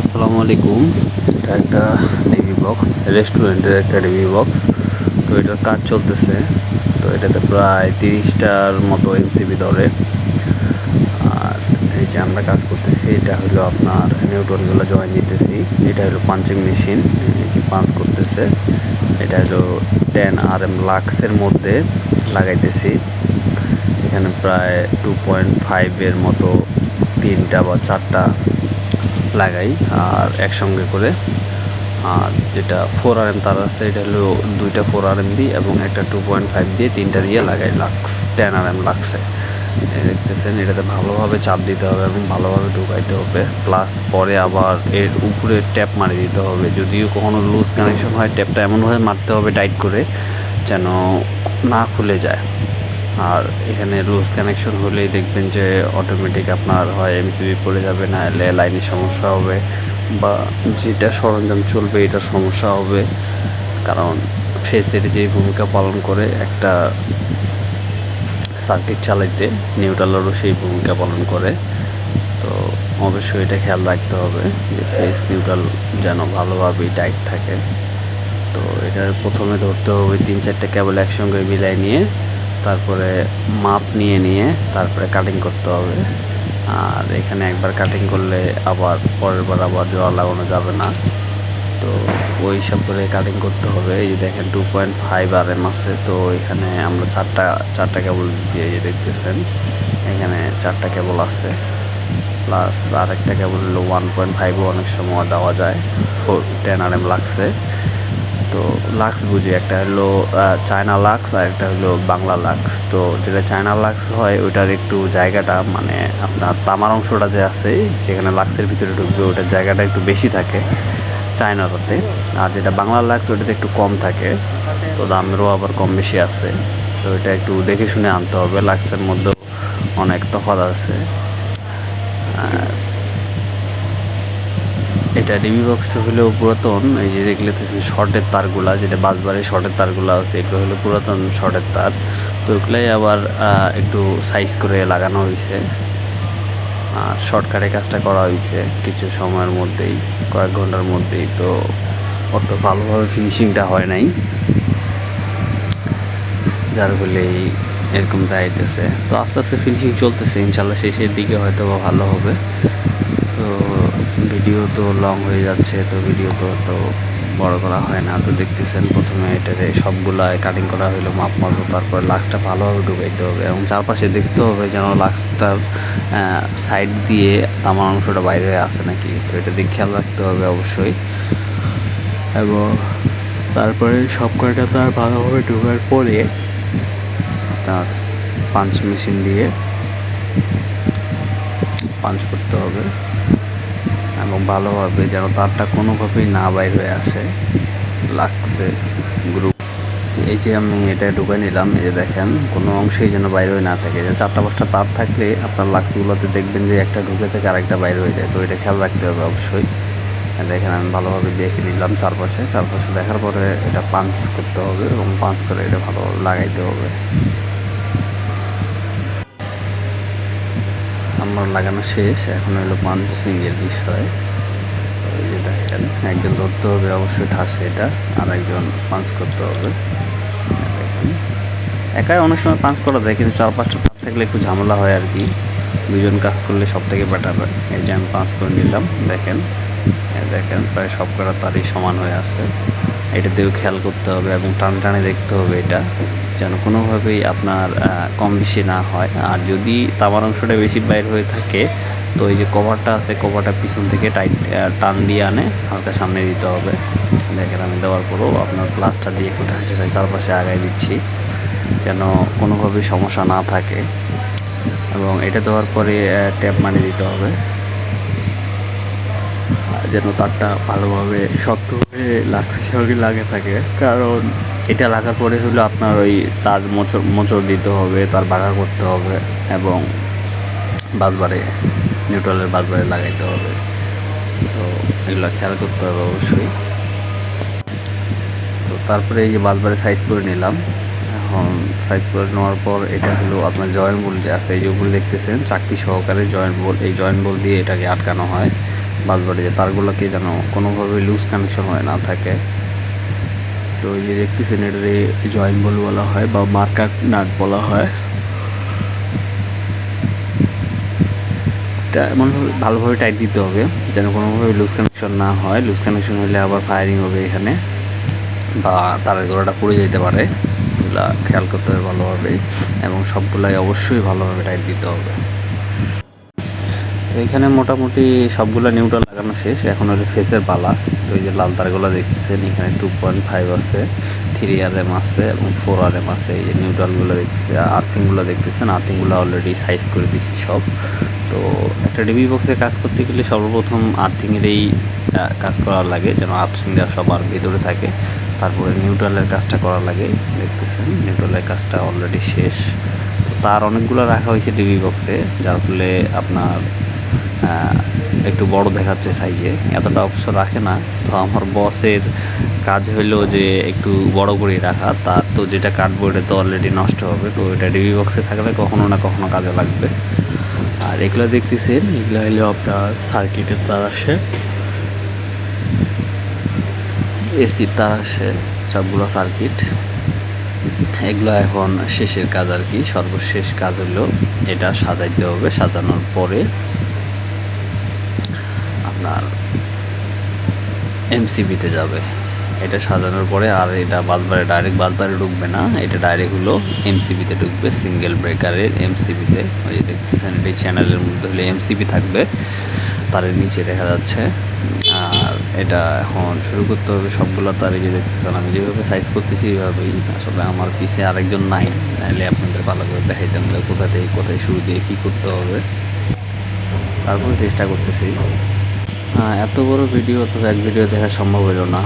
আসসালামু আলাইকুম। এটা একটা ডিবি বক্স রেস্টুরেন্টের একটা ডিবি বক্স তো এটার কাজ চলতেছে। তো এটাতে প্রায় তিরিশটার মতো এমসিবি ধরে। আর এই যে আমরা কাজ করতেছি, এটা হলো আপনার নিউটনগুলো জয়েন দিতেছি। এটা হলো পাঞ্চিং মেশিন যে পাঞ্চ করতেছে। এটা হলো টেন আর এম লাক্সের মধ্যে লাগাইতেছি। এখানে প্রায় টু পয়েন্ট ফাইভের মতো তিনটা বা চারটা লাগাই আর একসঙ্গে করে। আর যেটা ফোর আর এম তার আছে, এটা হলো দুইটা ফোর আর এম দিই এবং একটা টু পয়েন্ট ফাইভ দিয়ে তিনটা দিয়ে লাগাই লাক্স টেন আর এম লাক্সে দেখতেছেন, এটাতে ভালোভাবে চাপ দিতে হবে এবং ভালোভাবে ঢুকাইতে হবে। প্লাস পরে আবার এর উপরে ট্যাপ মারি দিতে হবে। যদিও কখনো লুজ কানেকশন হয় ট্যাপটা এমনভাবে মারতে হবে টাইট করে, যেন না খুলে যায়। আর এখানে লুজ কানেকশন হলেই দেখবেন যে অটোমেটিক আপনার হয় এমসিবি পড়ে যাবে না এলে লাইনের সমস্যা হবে বা যেটা সরঞ্জাম চলবে এটা সমস্যা হবে। কারণ ফেসের যে ভূমিকা পালন করে একটা সার্কিট চালাইতে নিউট্রালেরও সেই ভূমিকা পালন করে। তো অবশ্যই এটা খেয়াল রাখতে হবে যে ফেস নিউট্রাল যেন ভালোভাবেই টাইট থাকে। তো এটার প্রথমে ধরতে হবে তিন চারটে কেবল একসঙ্গে মিলাই নিয়ে তারপরে মাপ নিয়ে নিয়ে তারপরে কাটিং করতে হবে। আর এখানে একবার কাটিং করলে আবার পরের বার আবার জোড়া লাগানো যাবে না। তো ওই হিসাব করে কাটিং করতে হবে। এই যে দেখেন two point five R M আছে, তো এখানে আমরা চারটা চারটা কেবল দিচ্ছি এই যে দেখতেছেন। এখানে চারটা কেবল আছে। প্লাস আর একটা কেবল ওয়ান পয়েন্ট ফাইভও অনেক সময় দেওয়া যায়। ফোর টেন আর এম লাগছে। তো লাক্স বুঝি, একটা হলো চায়না লাক্স আর একটা হলো বাংলা লাক্স তো যেটা চায়না লাক্স হয়, ওইটার একটু জায়গাটা মানে আপনার তামার অংশটা যে আছে, যেখানে লাক্সের ভিতরে ঢুকবে, ওটার জায়গাটা একটু বেশি থাকে চায়নাটাতে আর যেটা বাংলা লাক্স ওটাতে একটু কম থাকে। তো দামেরও আবার কম বেশি আছে। তো এটা একটু দেখে শুনে আনতে হবে। লাক্সের মধ্যেও অনেক তফাৎ আছে। এটা ডিবি বক্সটা হলো পুরাতন, এই যে দেখলে শর্টের তারগুলা, যেটা বাসবারে শর্টের তারগুলা আছে, এগুলো হলো পুরাতন শর্টের তার। তো ওগুলাই আবার একটু সাইজ করে লাগানো হয়েছে আর শর্টকাটে কাজটা করা হয়েছে কিছু সময়ের মধ্যেই, কয়েক ঘণ্টার মধ্যেই। তো অত ভালোভাবে ফিনিশিংটা হয় নাই। যার ফলেই এরকম দাঁড়াইতেছে তো আস্তে আস্তে ফিনিশিং চলতেছে, ইনশাল্লাহ শেষের দিকে হয়তো ভালো হবে। তো ভিডিও তো লং হয়ে যাচ্ছে, তো ভিডিও তো তো বড় করা হয় না। তো দেখতেছেন প্রথমে এটারে সবগুলা কাটিং করা হলো মাপ মারবো, তারপর লাক্সটা ভালোভাবে ঢুকাইতে হবে এবং চারপাশে দেখতে হবে যেন লাক্সটার সাইড দিয়ে তামার অংশটা বাইরে আসে নাকি। তো এটা দিকে খেয়াল রাখতে হবে অবশ্যই। এবং তারপরে সব কয়টা তার ভালোভাবে ঢোকার পরে আপনার পাঞ্চ মেশিন দিয়ে পাঞ্চ করতে হবে। এবং ভালোভাবে যেন তারটা কোনোভাবেই না বাইর হয়ে আসে, লাগছে গ্রুপ এই যে আমি এটা ঢুকে নিলাম, এই যে দেখেন, কোনো অংশেই যেন বাইরে হয়ে না থাকে। যে চারটা পাঁচটা তার থাকলে আপনার লাক্সগুলোতে দেখবেন যে একটা ঢুকে থেকে আরেকটা বাইরে হয়ে যায়। তো এটা খেয়াল রাখতে হবে অবশ্যই। দেখেন, আমি ভালোভাবে দেখে নিলাম চারপাশে। চারপাশে দেখার পরে এটা পাঞ্চ করতে হবে এবং পাঞ্চ করে এটা ভালোভাবে লাগাইতে হবে। আমার লাগানো শেষ, এখন হলো পাঞ্চিংয়ের বিষয়। ওই যে দেখেন, একজন ধরতে হবে, অবশ্যই ঠাসে এটা আর একজন পাঞ্চ করতে হবে। একাই অনেক সময় পাঞ্চ করা যায়, কিন্তু চার পাঁচটা পাঁচ থাকলে একটু ঝামেলা হয় আর কি। দুজন কাজ করলে সব থেকে বেটার হয়। এই যে আমি পাঁচ করে নিলাম, দেখেন দেখেন, প্রায় সব কটা তারই সমান হয়ে আছে। এটাতেও খেয়াল করতে হবে এবং টানে টানে দেখতে হবে এটা। যেন কোনোভাবেই আপনার কম বেশি না হয়। আর যদি তামার অংশটা বেশি বাইর হয়ে থাকে, তো এই যে কভারটা আছে, কভারটা পিছন থেকে টাইট টান দিয়ে আনে, হালকা সামনে দিতে হবে। দেখেন আমি দেওয়ার পরও আপনার প্লাস্টার দিয়ে একটু ঠাসে চারপাশে আগায় দিচ্ছি, যেন কোনোভাবেই সমস্যা না থাকে। এবং এটা দেওয়ার পরে ট্যাপ মানিয়ে দিতে হবে। যেন তারটা ভালোভাবে শক্ত হয়ে লাগছে লাগে থাকে, কারণ এটা লাগার পরে হলো আপনার ওই তার মোচর মোচড় দিতে হবে, তার বাঘা করতে হবে এবং বাসবারে নিউট্রালের বাসবারে লাগাইতে হবে। তো এগুলো খেয়াল করতে হবে অবশ্যই। তো তারপরে এই যে বাসবারে সাইজ করে নিলাম। এখন সাইজ করে নেওয়ার পর এটা হলো আপনার জয়েন্ট বোল যে আছে, এই যে উপরে দেখতেছেন চাকরি সহকারে জয়েন্ট বোল এই জয়েন্ট বোল দিয়ে এটাকে আটকানো হয়। বাসবাড়ি যে তারগুলোকে যেন কোনোভাবে লুজ কানেকশন হয়ে না থাকে। তো এই যে দেখতেছেন এটারে জয়েন বল বলা হয় বা মার্কার নাট বলা হয়। এটা এমনভাবে ভালোভাবে টাইট দিতে হবে যেন কোনোভাবে লুজ কানেকশন না হয়। লুজ কানেকশন হলে আবার ফায়ারিং হবে এখানে বা তারের গোড়াটা পড়ে যেতে পারে। এগুলা খেয়াল করতে হবে ভালোভাবে এবং সবগুলাই অবশ্যই ভালোভাবে টাইট দিতে হবে। এখানে মোটামুটি সবগুলো নিউট্রাল লাগানো শেষ। এখন হলো ফেসের পালা। তো এই যে লাল তারগুলো দেখতেছেন, এখানে টু পয়েন্ট ফাইভ আছে থ্রি আর এম আছে এবং ফোর আর এম আছে। এই যে নিউট্রালগুলো দেখতেছে আর্থিংগুলো দেখতেছেন আর্থিংগুলো অলরেডি সাইজ করে দিচ্ছি সব। তো একটা ডিবি বক্সে কাজ করতে গেলে সর্বপ্রথম আর্থিংয়েরই কাজ করা লাগে। যেন আর্থিংটা সবার ভিতরে থাকে। তারপরে নিউট্রালের কাজটা করা লাগে। দেখতেছেন নিউট্রালের কাজটা অলরেডি শেষ। তার অনেকগুলো রাখা হয়েছে ডিবি বক্সে যার ফলে আপনার একটু বড় দেখাচ্ছে সাইজে এতটা অবশ্য রাখে না। তো আমার বসের কাজ হইল যে একটু বড় করে রাখা। তার তো যেটা কার্ডবোর্ডে তো অলরেডি নষ্ট হবে। তো এটা ডিবি বক্সে থাকলে কখনো না কখনো কাজে লাগবে। আর এগুলো দেখতেছেন? এগুলো হলো আপনার সার্কিটের তার আসে। এসির তার আসে, সবগুলো সার্কিট এগুলো এখন শেষের কাজ আর কি। সর্বশেষ কাজ হলো এটা সাজাইতে হবে। সাজানোর পরে আপনার এমসিবিতে যাবে। এটা সাজানোর পরে আর এটা বাসবারে ডাইরেক্ট বাসবারে ঢুকবে না। এটা ডাইরেক্ট হলো এমসিবিতে ঢুকবে সিঙ্গেল ব্রেকারের এমসিবিতে ওই যে দেখতেছেন, এই চ্যানেলের মধ্যে হলে এমসিবি থাকবে। তার নিচে দেখা যাচ্ছে। আর এটা এখন শুরু করতে হবে সবগুলো তার। এই যে দেখতেছেন, আমি যেভাবে সাইজ করতেছি এইভাবেই। আসলে আমার পিছে আরেকজন নাই। নাহলে আপনাদের ভালো করে দেখাইতাম যে কোথা থেকে কোথায় শুরু দিয়ে কী করতে হবে। তারপরে চেষ্টা করতেছি। এত বড় ভিডিও তো এক ভিডিও দেখা সম্ভব হলো না।